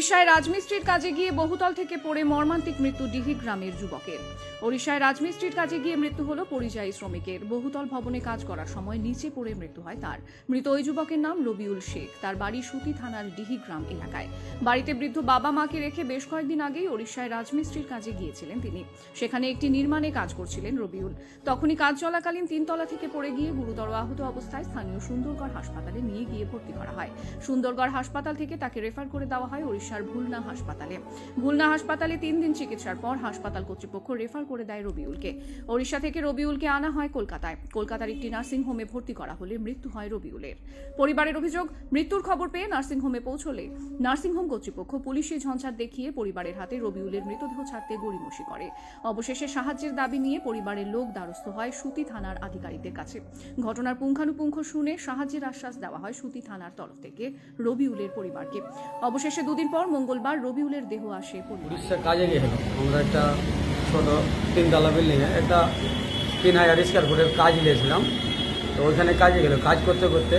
ওড়িশায় রাজমিস্ত্রির কাজে গিয়ে বহুতল থেকে পড়ে মর্মান্তিক মৃত্যু ডিহি গ্রামের যুবকের। ওড়িশায় রাজমিস্ত্রির কাজে গিয়ে মৃত্যু হলো পরিযায়ী শ্রমিকের। বহুতল ভবনে কাজ করার সময় নিচে পড়ে মৃত্যু হয় তার। মৃত ওই যুবকের নাম রবিউল শেখ। তার বাড়ি সুতি থানার ডিহি গ্রাম এলাকায়। বাড়িতে বৃদ্ধ বাবা মাকে রেখে বেশ কয়েকদিন আগেই ওড়িশায় রাজমিস্ত্রির কাজে গিয়েছিলেন তিনি। সেখানে একটি নির্মাণে কাজ করছিলেন রবিউল। তখনই কাজ চলাকালীন তিনতলা থেকে পড়ে গিয়ে গুরুতর আহত অবস্থায় স্থানীয় সুন্দরগড় হাসপাতালে নিয়ে গিয়ে ভর্তি করা হয়। সুন্দরগড় হাসপাতাল থেকে তাকে রেফার করে দেওয়া হয় ওড়িশার ভুলনা হাসপাতালে। ভুলনা হাসপাতালে তিন দিন চিকিৎসার পর হাসপাতাল কর্তৃপক্ষ রেফার করে দেয় রবিউলকে। ওড়িশা থেকে রবিউলকে আনা হয় কলকাতায়। কলকাতার একটি নার্সিং হোমে ভর্তি করা হলে মৃত্যু হয় রবিউলের। পরিবারের অভিযোগ, মৃত্যুর খবর পেয়ে নার্সিং হোমে পৌঁছলে নার্সিং হোম কর্তৃপক্ষ পুলিশি ঝঞ্ঝাট দেখিয়ে পরিবারের হাতে রবিউলের মৃতদেহ ছাড়তে গড়িমসি করে। অবশেষে সাহায্যের দাবি নিয়ে পরিবারের লোক দ্বারস্থ হয় সুতি থানার আধিকারিকদের কাছে। ঘটনার পুঙ্খানুপুঙ্খ শুনে সাহায্যের আশ্বাস দেওয়া হয় সুতি থানার তরফ থেকে রবিউলের পরিবারকে। অবশেষে দুদিন পর মঙ্গলবার রবিউলের দেহ আসে উড়িষ্যার কাজে গিয়েছিলাম আমরা একটা ছোট তিনতলা বিল্ডিংয়ে একটা তিন হাজার স্কোয়ার ফুটের কাজ নিয়েছিলাম। তো ওইখানে কাজে গেল। কাজ করতে করতে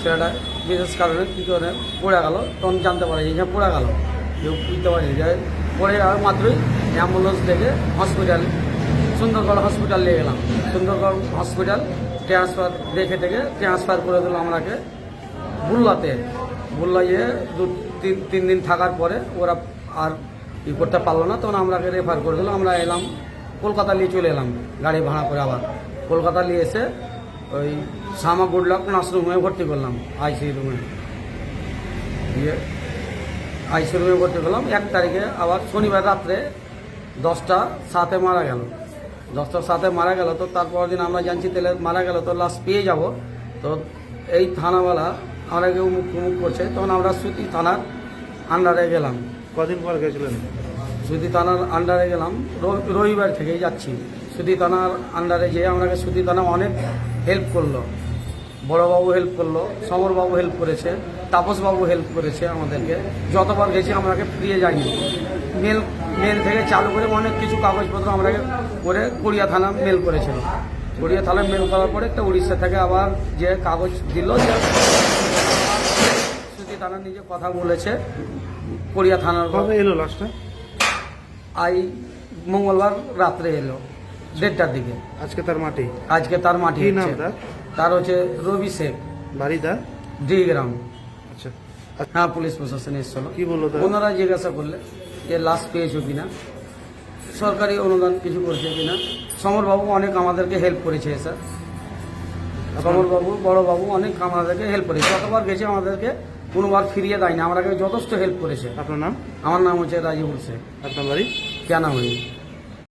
সেটা বিশেষ কারণে কী করে পড়ে গেল, তখন জানতে পারে যে পড়ে গেল। যে বুঝতে পারি যে পড়ে যাওয়ার মাত্রই অ্যাম্বুলেন্স থেকে হসপিটাল সুন্দরগড় হসপিটাল নিয়ে গেলাম। সুন্দরগড় হসপিটাল ট্রান্সফার দেখে থেকে ট্রান্সফার করে দিল আমাকে বুল্লাতে। বুল্লা গিয়ে দু তিন তিন দিন থাকার পরে ওরা আর ই করতে পারল না, তখন আমরাকে রেফার করে দিল আমরা এলাম, কলকাতা নিয়ে চলে এলাম, গাড়ি ভাড়া করে আবার। কলকাতা নিয়ে এসে ওই সামা গুডলক নার্সিংহোমে ভর্তি করলাম আইসি রুমে দিয়ে আইসি রুমে ভর্তি করলাম, এক তারিখে আবার শনিবার রাত্রে দশটা সাতে মারা গেল। দশটা সাতে মারা গেল, তো তারপর দিন আমরা জানছি তাহলে মারা গেল, তো লাশ পেয়ে যাব। তো এই থানাওয়ালা আমরা কেউ মুখ মুখ করছে তখন আমরা সুতি থানার আন্ডারে গেলাম। কদিন পর গেছিলেন? সুতি থানার আন্ডারে গেলাম। রবিবার থেকেই যাচ্ছি। সুতি থানার আন্ডারে যেয়ে আমাকে সুতি থানা অনেক হেল্প করল। বড়বাবু হেল্প করল সমরবাবু হেল্প করেছে তাপসবাবু হেল্প করেছে আমাদেরকে। যতবার গেছি আমাকে ফিরিয়ে যায়নি। মেল মেল থেকে চালু করে অনেক কিছু কাগজপত্র আমাকে করে কুড়িয়া থানা মেল করেছিল। কুড়িয়া থানা মেল করার পরে একটা উড়িষ্যা থেকে আবার যে কাগজ দিল যে থানা নিজে কথা বলেছে কুড়িয়া থানার কবে এলো লাস্টটা আই মঙ্গলবার রাত্রে এলো দেড়টার দিকে। আজকে তার মাটি? আজকে তার মাটি কি নাম তার? তার হচ্ছে রবি শেখ। বাড়ি দা ডি গ্রাম আচ্ছা। হ্যাঁ পুলিশ প্রশাসন এসেছিল। কি বলল তার? ওনারা জিজ্ঞাসা করলে যে লাশ পেয়েছ কিনা। সরকারি অনুদান কিছু করছে কিনা। সমরবাবু অনেক আমাদেরকে হেল্প করেছে স্যার সমরবাবু বড়বাবু অনেক আমাদেরকে হেল্প করেছে। যতবার গেছে আমাদেরকে কোনোবার ফিরিয়ে দেয়নি। আমার আগে যথেষ্ট হেল্প করেছে। আপনার নাম? আমার নাম হচ্ছে রাজিবুল শেখ আপনার বাড়ি? কেন হয়নি।